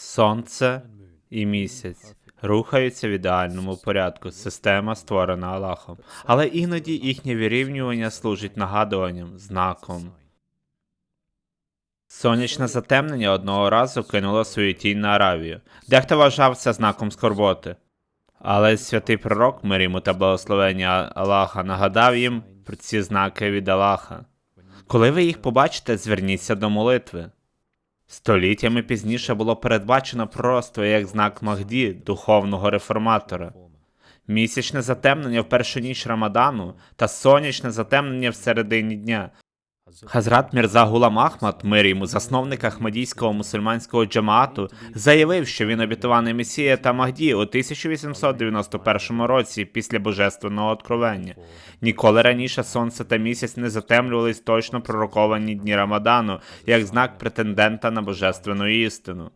Сонце і місяць рухаються в ідеальному порядку. Система створена Аллахом. Але іноді їхнє вирівнювання служить нагадуванням, знаком. Сонячне затемнення одного разу кинуло свою тінь на Аравію. Дехто вважав це знаком скорботи. Але святий пророк, мир йому та благословення Аллаха, нагадав їм про ці знаки від Аллаха. Коли ви їх побачите, зверніться до молитви. Століттями пізніше було передбачено пророцтво як знак Махді, духовного реформатора. Місячне затемнення в першу ніч Рамадану та сонячне затемнення в середині дня. Хазрат Мірза Гулам Ахмад, мир йому, засновник Ахмадійського мусульманського джамаату, заявив, що він обітований Месія та Махді у 1891 році після божественного откровення. Ніколи раніше сонце та місяць не затемлювались точно пророковані дні Рамадану як знак претендента на божественну істину.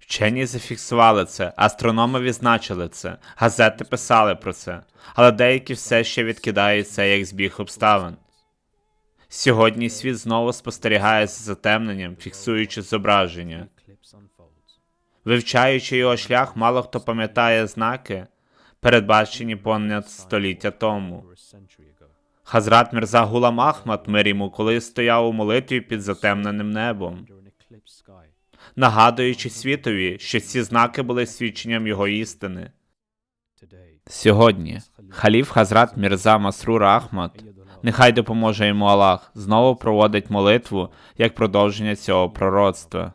Вчені зафіксували це, астрономи відзначили це, газети писали про це, але деякі все ще відкидають це як збіг обставин. Сьогодні світ знову спостерігає за затемненням, фіксуючи зображення. Вивчаючи його шлях, мало хто пам'ятає знаки, передбачені понад століття тому. Хазрат Мірза Гулам Ахмад, мир йому, коли стояв у молитві під затемненим небом, нагадуючи світові, що ці знаки були свідченням його істини. Сьогодні халіф Хазрат Мірза Масрур Ахмад, нехай допоможе йому Аллах, знову проводить молитву як продовження цього пророцтва.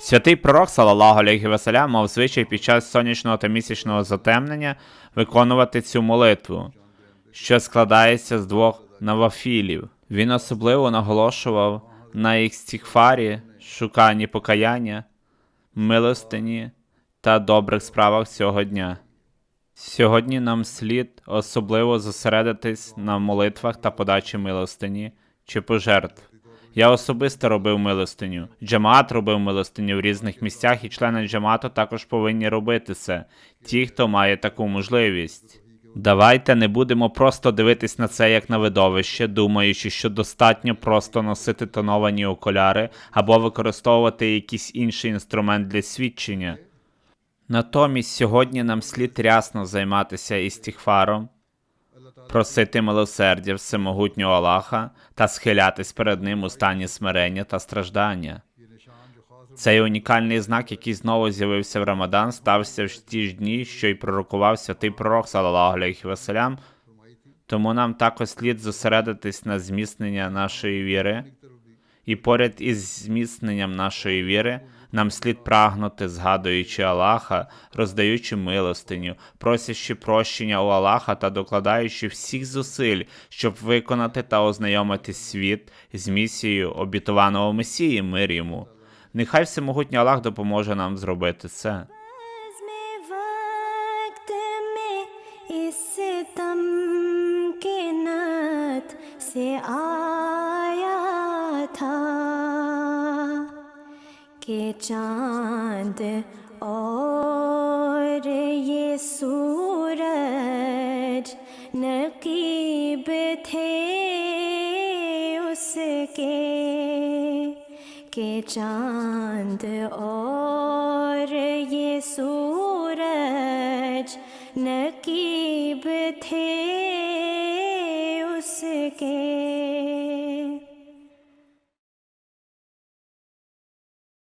Святий пророк, салалаху алейхи васаля, мав звичай під час сонячного та місячного затемнення виконувати цю молитву що складається з двох навафілів. Він особливо наголошував на ікстікфарі, шуканні покаяння, милостині та добрих справах цього дня. Сьогодні нам слід особливо зосередитись на молитвах та подачі милостині чи пожертв. Я особисто робив милостиню. Джамаат робив милостиню в різних місцях, і члени джамаату також повинні робити це. Ті, хто має таку можливість. Давайте не будемо просто дивитись на це як на видовище, думаючи, що достатньо просто носити тоновані окуляри або використовувати якийсь інший інструмент для свідчення. Натомість сьогодні нам слід рясно займатися істіхфаром, просити милосердя всемогутнього Аллаха та схилятись перед ним у стані смирення та страждання. Цей унікальний знак, який знову з'явився в Рамадан, стався в ті ж дні, що й пророкував святий пророк, салаллаху алейхі васалям. Тому нам також слід зосередитись на зміцнення нашої віри, і поряд із зміцненням нашої віри нам слід прагнути, згадуючи Аллаха, роздаючи милостиню, просячи прощення у Аллаха та докладаючи всіх зусиль, щоб виконати та ознайомити світ з місією обітованого Месії мир йому. Нехай всемогутній Аллах допоможе нам зробити це. کہ چاند اور یہ سورج نقیب تھے اس کے کہ چاند اور یہ سورج نقیب تھے اس کے